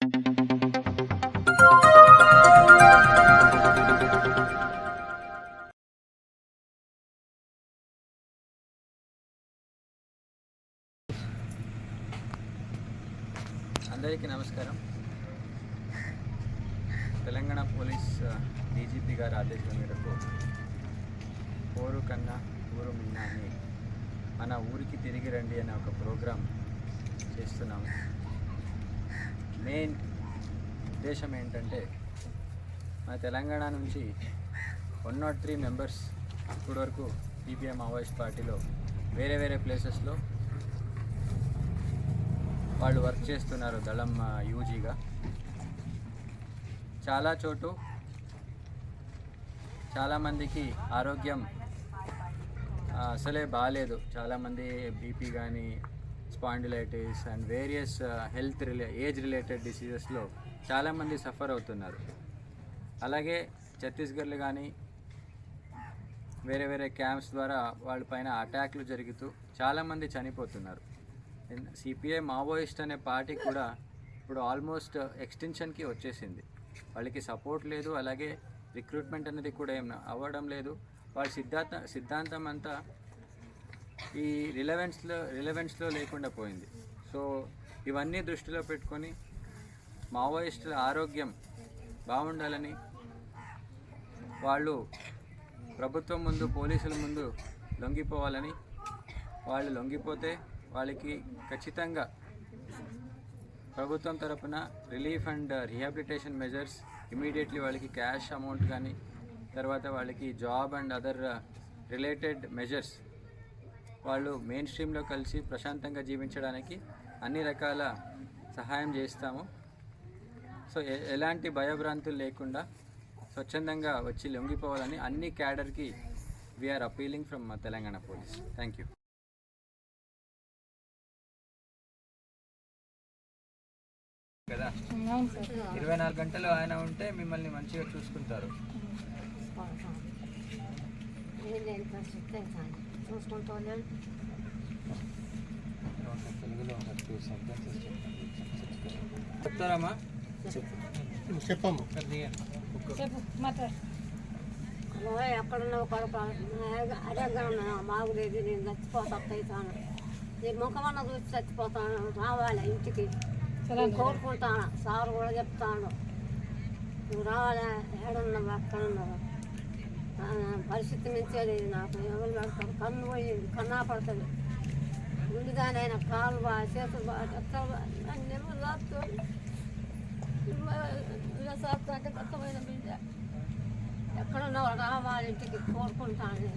అందరికీ నమస్కారం. Telangana police DGP గారి ఆదేశం మేరకు పోరు కన్నా ఊరు మిన్నా అని మన ఊరికి తిరిగి రండి అనే ఒక ప్రోగ్రాం చేస్తున్నాము. మెయిన్ ఉద్దేశం ఏంటంటే మన తెలంగాణ నుంచి వన్ నాట్ త్రీ మెంబర్స్ ఇప్పటివరకు పీపీఎం మావోయిస్ట్ పార్టీలో వేరే వేరే ప్లేసెస్లో వాళ్ళు వర్క్ చేస్తున్నారు దళం యూజీగా. చాలా చోటు చాలామందికి ఆరోగ్యం అసలే బాగాలేదు చాలామంది బీపీ కానీ spondylitis and various uh, health rela age related డిసీజెస్లో చాలామంది సఫర్ అవుతున్నారు. అలాగే ఛత్తీస్గఢ్లో కానీ వేరే వేరే క్యాంప్స్ ద్వారా వాళ్ళ పైన అటాక్లు జరుగుతూ చాలామంది చనిపోతున్నారు. సిపిఐ మావోయిస్ట్ అనే పార్టీ కూడా ఇప్పుడు ఆల్మోస్ట్ ఎక్స్టెన్షన్కి వచ్చేసింది. వాళ్ళకి సపోర్ట్ లేదు అలాగే రిక్రూట్మెంట్ అనేది కూడా ఏం అవ్వడం లేదు. వాళ్ళ సిద్ధాంత సిద్ధాంతం అంతా ఈ రిలవెన్స్లో రిలవెన్స్లో లేకుండా పోయింది. సో ఇవన్నీ దృష్టిలో పెట్టుకొని మావోయిస్టుల ఆరోగ్యం బాగుండాలని వాళ్ళు ప్రభుత్వం ముందు పోలీసుల ముందు లొంగిపోవాలని వాళ్ళు లొంగిపోతే వాళ్ళకి ఖచ్చితంగా ప్రభుత్వం తరపున relief and rehabilitation measures immediately వాళ్ళకి క్యాష్ అమౌంట్ కానీ తర్వాత వాళ్ళకి job and other related measures వాళ్ళు మెయిన్ స్ట్రీమ్లో కలిసి ప్రశాంతంగా జీవించడానికి అన్ని రకాల సహాయం చేస్తాము. సో ఎలాంటి భయభ్రాంతులు లేకుండా స్వచ్ఛందంగా వచ్చి లొంగిపోవాలని అన్ని క్యాడర్కి we're appealing from Telangana police thank you కదా? ఇరవై నాలుగు గంటలు ఆయన ఉంటే మిమ్మల్ని మంచిగా చూసుకుంటారు. చూసుకుంటూ చెప్తారమ్మా చెప్పమ్మ చెప్పు మాట్లాడు ఎక్కడున్నావు కొడుకు అడగ్గా ఉన్నా మాగులేదు నేను చచ్చిపోతా అవుతాను నీ ముఖమన్న చూసి చచ్చిపోతాను రావాలి ఇంటికి నేను కోరుకుంటాను సార్ కూడా చెప్తాను నువ్వు రావాలి ఏడున్నావు ఎక్కడున్నావు పరిస్థితి నుంచేది నాకు. ఎవరు పెడతారు? కన్ను పోయింది కన్నా పడుతుంది. ముందుగానైనా కాలు బా చేతులు బాగా అన్ని ఎవరు రాస్తాడు సార్ అంటే కష్టమైన బిడ్డ. ఎక్కడున్నా రావాలి ఇంటికి కోరుకుంటాను.